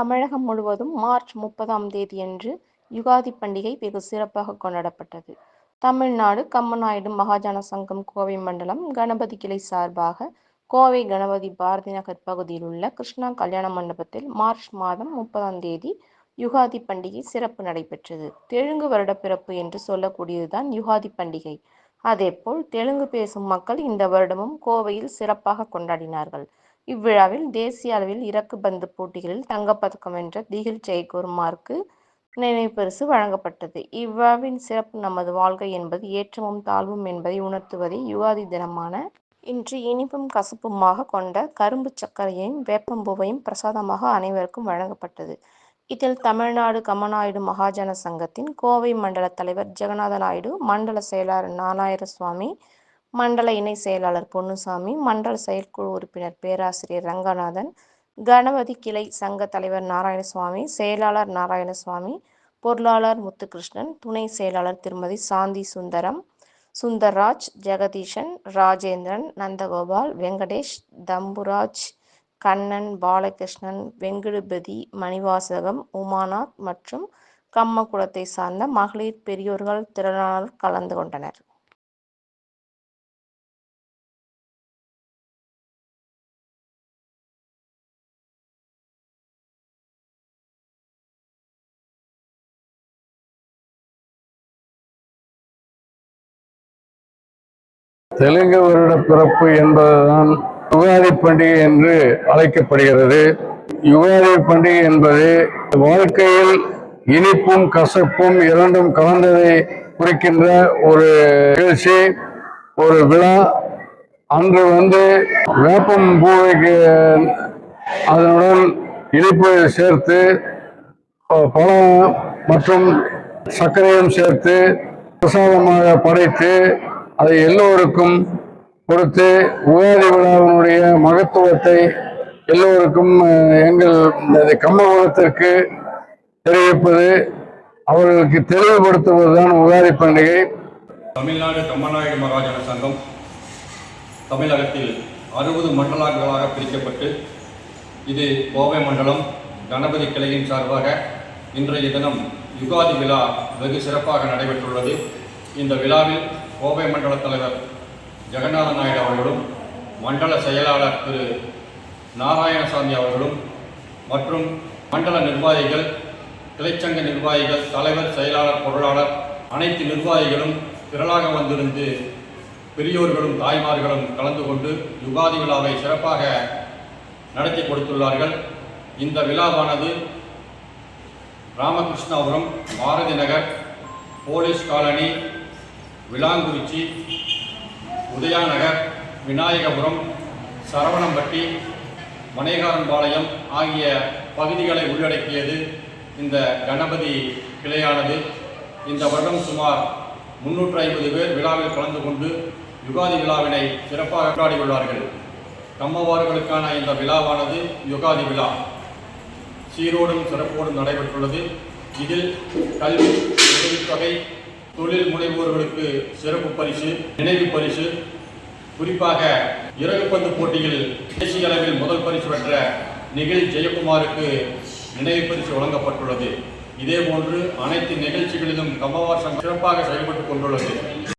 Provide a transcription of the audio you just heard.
தமிழகம் முழுவதும் மார்ச் முப்பதாம் தேதியன்று யுகாதி பண்டிகை வெகு சிறப்பாக கொண்டாடப்பட்டது. தமிழ்நாடு கம்மநாயுடு மகாஜன சங்கம் கோவை மண்டலம் கணபதி கிளை சார்பாக கோவை கணபதி பாரதி நகர் பகுதியில் உள்ள கிருஷ்ணா கல்யாண மண்டபத்தில் மார்ச் மாதம் முப்பதாம் தேதி யுகாதி பண்டிகை சிறப்பு நடைபெற்றது. தெலுங்கு வருடப்பிறப்பு என்று சொல்லக்கூடியதுதான் யுகாதி பண்டிகை. அதேபோல் தெலுங்கு பேசும் மக்கள் இந்த வருடமும் கோவையில் சிறப்பாக கொண்டாடினார்கள். இவ்விழாவில் தேசிய அளவில் இறக்கு பந்து போட்டிகளில் தங்கப்பதக்கம் வென்ற திகில் ஜெயகுருமாருக்கு நினைவு பரிசு வழங்கப்பட்டது. இவ்விழாவின் சிறப்பு நமது வாழ்க்கை என்பது ஏற்றமும் தாழ்வும் என்பதை உணர்த்துவதே யுகாதி தினமான இன்று இனிப்பும் கசப்புமாக கொண்ட கரும்பு சர்க்கரையையும் வேப்பம்பூவையும் பிரசாதமாக அனைவருக்கும் வழங்கப்பட்டது. இதில் தமிழ்நாடு கமநாயுடு மகாஜன சங்கத்தின் கோவை மண்டல தலைவர் ஜெகநாத நாயுடு, மண்டல செயலாளர் நாராயணசுவாமி, மண்டல இணை செயலாளர் பொன்னுசாமி, மண்டல செயற்குழு உறுப்பினர் பேராசிரியர் ரங்கநாதன், கணபதி கிளை சங்க தலைவர் நாராயணசுவாமி, செயலாளர் நாராயணசுவாமி, பொருளாளர் முத்துகிருஷ்ணன், துணை செயலாளர் திருமதி சாந்தி சுந்தரம், சுந்தர்ராஜ், ஜெகதீஷன் ராஜேந்திரன், நந்தகோபால், வெங்கடேஷ், தம்புராஜ், கண்ணன், பாலகிருஷ்ணன், வெங்கடுபதி, மணிவாசகம், உமாநாத் மற்றும் கம்மகுளத்தை சார்ந்த மகளிர், பெரியோர்கள் திரளானோர் கலந்து கொண்டனர். தெலுங்கு வருட பிறப்பு என்பதுதான் யுகாதி பண்டிகை என்று அழைக்கப்படுகிறது. யுகாதி பண்டிகை என்பது வாழ்க்கையில் இனிப்பும் கசப்பும் இரண்டும் கலந்ததை குறிக்கின்ற ஒரு நிகழ்ச்சி ஒரு விழா. அன்று வந்து வேப்பம் பூவைக்கு அதனுடன் இனிப்பு சேர்த்து பழம் மற்றும் சர்க்கரையும் சேர்த்து பிரசாதமாக படைத்து அதை எல்லோருக்கும் கொடுத்து உகாதி விழாவினுடைய மகத்துவத்தை எல்லோருக்கும் எங்கள் இந்த கம்மகுலத்திற்கு தெரிவிப்பது அவர்களுக்கு தெளிவுபடுத்துவதுதான் உகாதி பண்டிகை. தமிழ்நாடு கம்மநாயுடு மகாஜன சங்கம் தமிழகத்தில் அறுபது மண்டலங்களாக பிரிக்கப்பட்டு இது கோவை மண்டலம் கணபதி கிளையின் சார்பாக இன்றைய தினம் யுகாதி விழா வெகு சிறப்பாக நடைபெற்றுள்ளது. இந்த விழாவில் கோவை மண்டல தலைவர் ஜெகநாத நாயுடு அவர்களும் மண்டல செயலாளர் திரு நாராயணசாமி அவர்களும் மற்றும் மண்டல நிர்வாகிகள் கிளைச்சங்க நிர்வாகிகள் தலைவர் செயலாளர் பொருளாளர் அனைத்து நிர்வாகிகளும் திரளாக வந்திருந்து பெரியோர்களும் தாய்மார்களும் கலந்து கொண்டு யுகாதி விழாவை சிறப்பாக நடத்தி கொடுத்துள்ளார்கள். இந்த விழாவானது ராமகிருஷ்ணாபுரம் பாரதி நகர் போலீஸ் காலனி விளாங்குறிச்சி உதயாநகர் விநாயகபுரம் சரவணம்பட்டி மணேகாரன்பாளையம் ஆகிய பகுதிகளை உள்ளடக்கியது இந்த கணபதி கிளையானது. இந்த வருடம் சுமார் முன்னூற்றி ஐம்பது பேர் விழாவில் கலந்து கொண்டு யுகாதி விழாவினை சிறப்பாக கொண்டாடியுள்ளார்கள். கம்மவார்களுக்கான இந்த விழாவானது யுகாதி விழா. சீரோடும் சிறப்போடும் நடைபெற்றுள்ளது. இதில் கல்வி உதவித்தொகை தொழில் முனைவோர்களுக்கு சிறப்பு பரிசு நினைவு பரிசு. குறிப்பாக இறகுப்பந்து போட்டியில் தேசிய அளவில் முதல் பரிசு பெற்ற நிகில் ஜெயக்குமாருக்கு நினைவு பரிசு வழங்கப்பட்டுள்ளது. இதேபோன்று அனைத்து நிகழ்ச்சிகளிலும் கம்பவாசம் சிறப்பாக செயல்பட்டுக் கொண்டுள்ளது.